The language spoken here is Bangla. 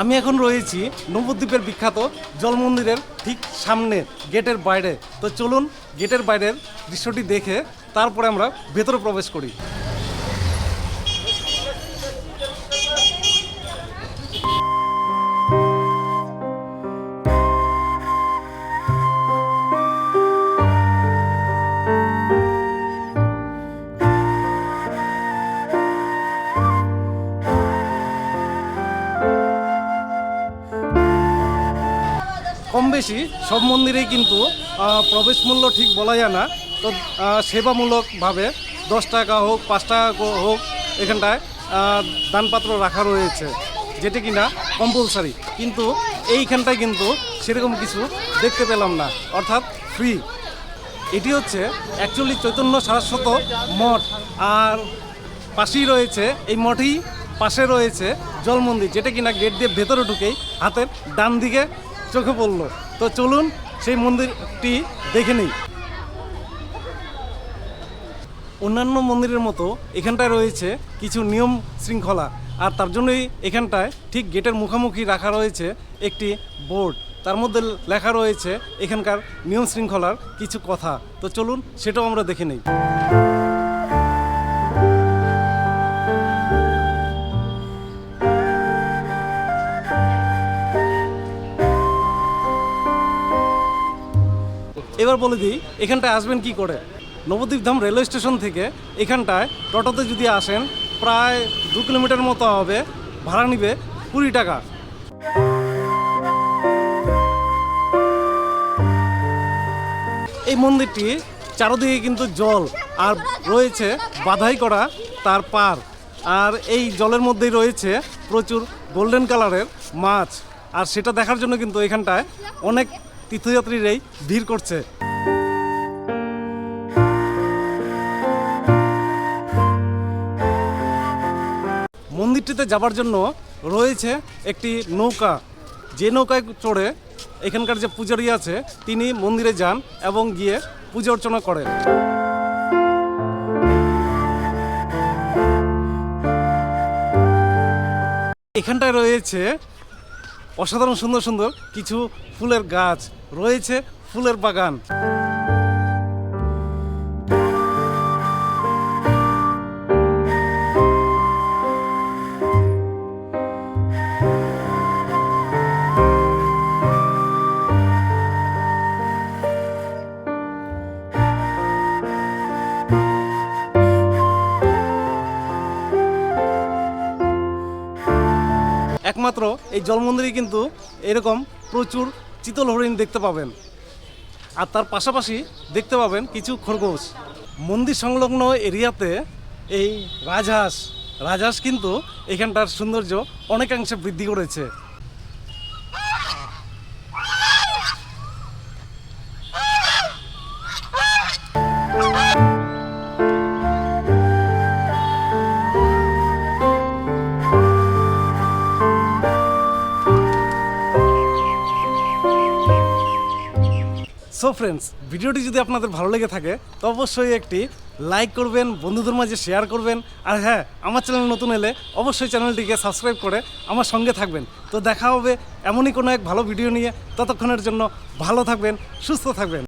আমি এখন রয়েছি নবদ্বীপের বিখ্যাত জল মন্দিরের ঠিক সামনে, গেটের বাইরে। তো চলুন গেটের বাইরের দৃশ্যটি দেখে তারপরে আমরা ভেতরে প্রবেশ করি। কম বেশি সব মন্দিরেই কিন্তু প্রবেশ মূল্য ঠিক বলা যায় না। তো সেবামূলকভাবে দশ টাকা হোক, পাঁচ টাকা হোক, এখানটায় দানপাত্র রাখা রয়েছে। যেটি কিনা কম্পালসারি কিন্তু এইখানটায় কিন্তু সেরকম কিছু দেখতে পেলাম না। অর্থাৎ ফ্রি এটি হচ্ছে অ্যাকচুয়ালি চৈতন্য সারস্বত মঠ। আর পাশেই রয়েছে, এই মঠেই পাশে রয়েছে জল মন্দির, যেটা কিনা গেট দিয়ে ভেতরে ঢুকেই হাতের ডান দিকে চোখে পড়ল। তো চলুন সেই মন্দিরটি দেখে নিই। অন্যান্য মন্দিরের মতো এখানটায় রয়েছে কিছু নিয়ম শৃঙ্খলা, আর তার জন্যই এখানটায় ঠিক গেটের মুখোমুখি রাখা রয়েছে একটি বোর্ড। তার মধ্যে লেখা রয়েছে এখানকার নিয়ম শৃঙ্খলার কিছু কথা। তো চলুন সেটাও আমরা দেখে নিই। এবার বলে দিই, এখানটায় আসবেন কি করে? নবদ্বীপ ধাম রেলওয়ে স্টেশন থেকে এখানটায় টোটোতে যদি আসেন, প্রায় দু কিলোমিটার মতো হবে, ভাড়া নিবে কুড়ি টাকা। এই মন্দিরটি চারদিকে কিন্তু জল আর রয়েছে বাধাই করা তার পার। আর এই জলের মধ্যেই রয়েছে প্রচুর গোল্ডেন কালারের মাছ। আর সেটা দেখার জন্য কিন্তু এখানটায় অনেক তীর্থযাত্রীরাই ভিড় করছে। মন্দিরটিতে যাবার জন্য রয়েছে একটি নৌকা। যে নৌকায় চড়ে এখানকার যে পূজারী আছে, তিনি মন্দিরে যান এবং গিয়ে পূজা অর্চনা করেন। এখানটায় রয়েছে অসাধারণ সুন্দর সুন্দর কিছু ফুলের গাছ। রয়েছে ফুলের বাগান। একমাত্র এই জল মন্দিরে কিন্তু এরকম প্রচুর চিতল হরিণ দেখতে পাবেন। আর তার পাশাপাশি দেখতে পাবেন কিছু খরগোশ। মন্দির সংলগ্ন এরিয়াতে এই রাজহাঁস রাজহাঁস কিন্তু এখানটার সৌন্দর্য অনেকাংশে বৃদ্ধি করেছে। সো ফ্রেন্ডস ভিডিওটি যদি আপনাদের ভালো লেগে থাকে, তো অবশ্যই একটি লাইক করবেন, বন্ধুদের মাঝে শেয়ার করবেন। আর হ্যাঁ আমার চ্যানেল নতুন এলে অবশ্যই চ্যানেলটিকে সাবস্ক্রাইব করে আমার সঙ্গে থাকবেন। তো দেখা হবে এমনই কোনো এক ভালো ভিডিও নিয়ে। ততক্ষণের জন্য ভালো থাকবেন, সুস্থ থাকবেন।